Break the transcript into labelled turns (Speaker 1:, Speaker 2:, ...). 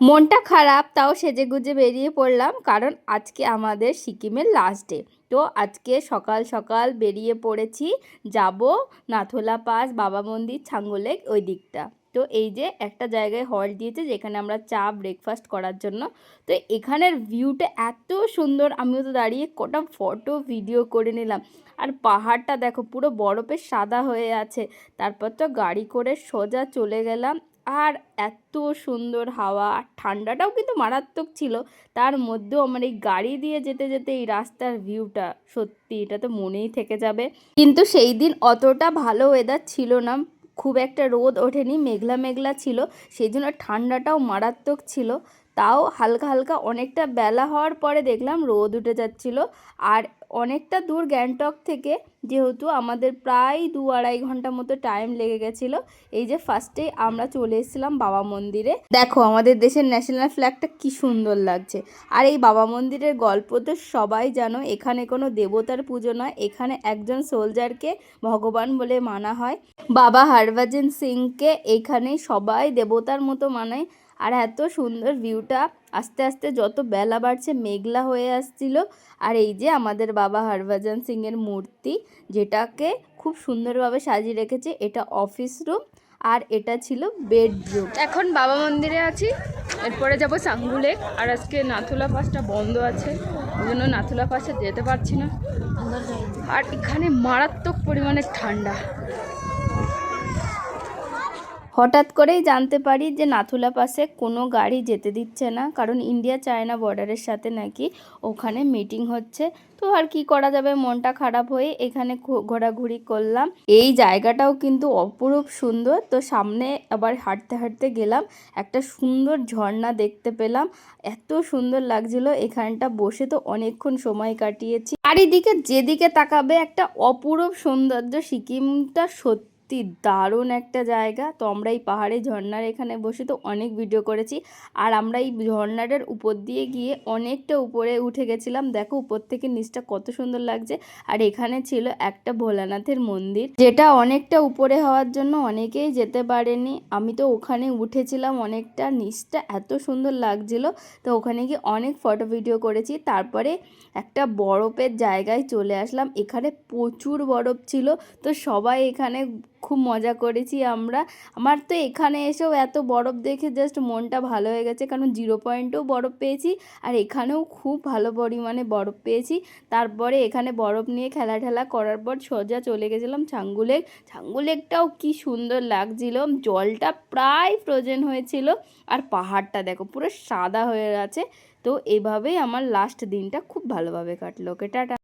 Speaker 1: মনটা খারাপ, তাও সেজে গুজে বেরিয়ে পড়লাম, কারণ আজকে আমাদের সিকিমের লাস্ট ডে তো আজকে সকাল সকাল বেরিয়ে পড়েছি, যাব নাথোলা পাস, বাবা মন্দির ছাঙ্গলেক ওই দিকটা। তো এই যে একটা জায়গায় হল দিয়েছে, যেখানে আমরা চা ব্রেকফাস্ট করার জন্য। তো এখানের ভিউটা এত সুন্দর, আমিও তো দাঁড়িয়ে কটা ফটো ভিডিও করে নিলাম। আর পাহাড়টা দেখো, পুরো বরফে সাদা হয়ে আছে। তারপর তো গাড়ি করে সোজা চলে গেলাম আর এত সুন্দর হাওয়া আর ঠান্ডাটাও কিন্তু মারাত্মক ছিল। তার মধ্যেও আমার এই গাড়ি দিয়ে যেতে যেতে এই রাস্তার ভিউটা সত্যি এটা তো মনেই থেকে যাবে। কিন্তু সেই দিন অতটা ভালো ওয়েদার ছিল না। খুব একটা রোদ ওঠেনি, মেঘলা মেঘলা ছিল সেই জন্য ঠান্ডাটাও মারাত্মক ছিল। তাও হালকা হালকা অনেকটা বেলা হওয়ার পরে দেখলাম রোদ উঠে যাচ্ছিল। আর অনেকটা দূর গ্যাংটক থেকে যেহেতু আমাদের প্রায় দু আড়াই ঘণ্টা মতো টাইম লেগে গেছিল। এই যে ফার্স্টে আমরা চলে এসেছিলাম বাবা মন্দিরে। দেখো আমাদের দেশের ন্যাশনাল ফ্ল্যাগটা কি সুন্দর লাগছে। আর এই বাবা মন্দিরের গল্প তো সবাই জানো, এখানে কোনো দেবতার পুজো নয়, এখানে একজন সোলজারকে ভগবান বলে মানা হয়। বাবা হরভজন সিংকে এখানে সবাই দেবতার মতো মানায়। আর এত সুন্দর ভিউটা আস্তে আস্তে যত বেলা বাড়ছে, মেঘলা হয়ে আসছিল। আর এই যে আমাদের বাবা হরভজন সিংয়ের মূর্তি, যেটাকে খুব সুন্দরভাবে সাজিয়ে রেখেছে, এটা অফিস রুম আর এটা ছিল বেডরুম এখন বাবা মন্দিরে আছি, এরপরে যাব সাঙ্গুলে। আর আজকে নাথুলা পাসটা বন্ধ আছে, ওই জন্য নাথুলা পাসে যেতে পারছি না। আর এখানে মারাত্মক পরিমাণে ঠান্ডা। হঠাৎ করেই জানতে পারি যে নাথুলা পাশে কোনো গাড়ি যেতে দিচ্ছে না, কারণ ইন্ডিয়া চায়না বর্ডারের সাথে নাকি ওখানে মিটিং হচ্ছে। তো আর কি করা যাবে? মনটা খারাপ হয়ে এখানে ঘোরাঘুরি করলাম। এই জায়গাটাও কিন্তু অপরূপ সুন্দর। তো সামনে আবার হাঁটতে হাঁটতে গেলাম। একটা সুন্দর ঝর্ণা দেখতে পেলাম। এত সুন্দর লাগছিল এখানটা বসে। তো অনেকক্ষণ সময় কাটিয়েছি। চারিদিকে যেদিকে তাকাবে একটা অপরূপ সৌন্দর্য, সিকিমটা সত্যি সত্যি দারুণ একটা জায়গা। তো আমরা এই পাহাড়ে ঝর্ণার এখানে বসে তো অনেক ভিডিও করেছি। আর আমরা এই ঝর্ণাটার উপর দিয়ে গিয়ে অনেকটা উপরে উঠে গেছিলাম। দেখো উপর থেকে নিচটা কত সুন্দর লাগছে। আর এখানে ছিল একটা ভোলানাথের মন্দির, যেটা অনেকটা উপরে হওয়ার জন্য অনেকেই যেতে পারেনি। আমি তো ওখানে উঠেছিলাম অনেকটা, নিচটা এত সুন্দর লাগছিল। তো ওখানে গিয়ে অনেক ফটো ভিডিও করেছি। তারপরে একটা বরফের জায়গায় চলে আসলাম। এখানে প্রচুর বরফ ছিল। তো সবাই এখানে খুব মজা করেছি আমরা। আমার তো এখানে এসেও এত বরফ দেখে জাস্ট মনটা ভালো হয়ে গেছে, কারণ জিরো পয়েন্টেও বরফ পেয়েছি আর এখানেও খুব ভালো পরিমাণে বরফ পেয়েছি। তারপরে এখানে বরফ নিয়ে খেলা ঠেলা করার পর সোজা চলে গেছিলাম ছাঙ্গুলেক ছাঙ্গুলেকটাও কি সুন্দর লাগছিল, জলটা প্রায় ফ্রোজেন হয়েছিল আর পাহাড়টা দেখো পুরো সাদা হয়ে আছে। তো এভাবেই আমার লাস্ট দিনটা খুব ভালোভাবে কাটলো। Okay, tata.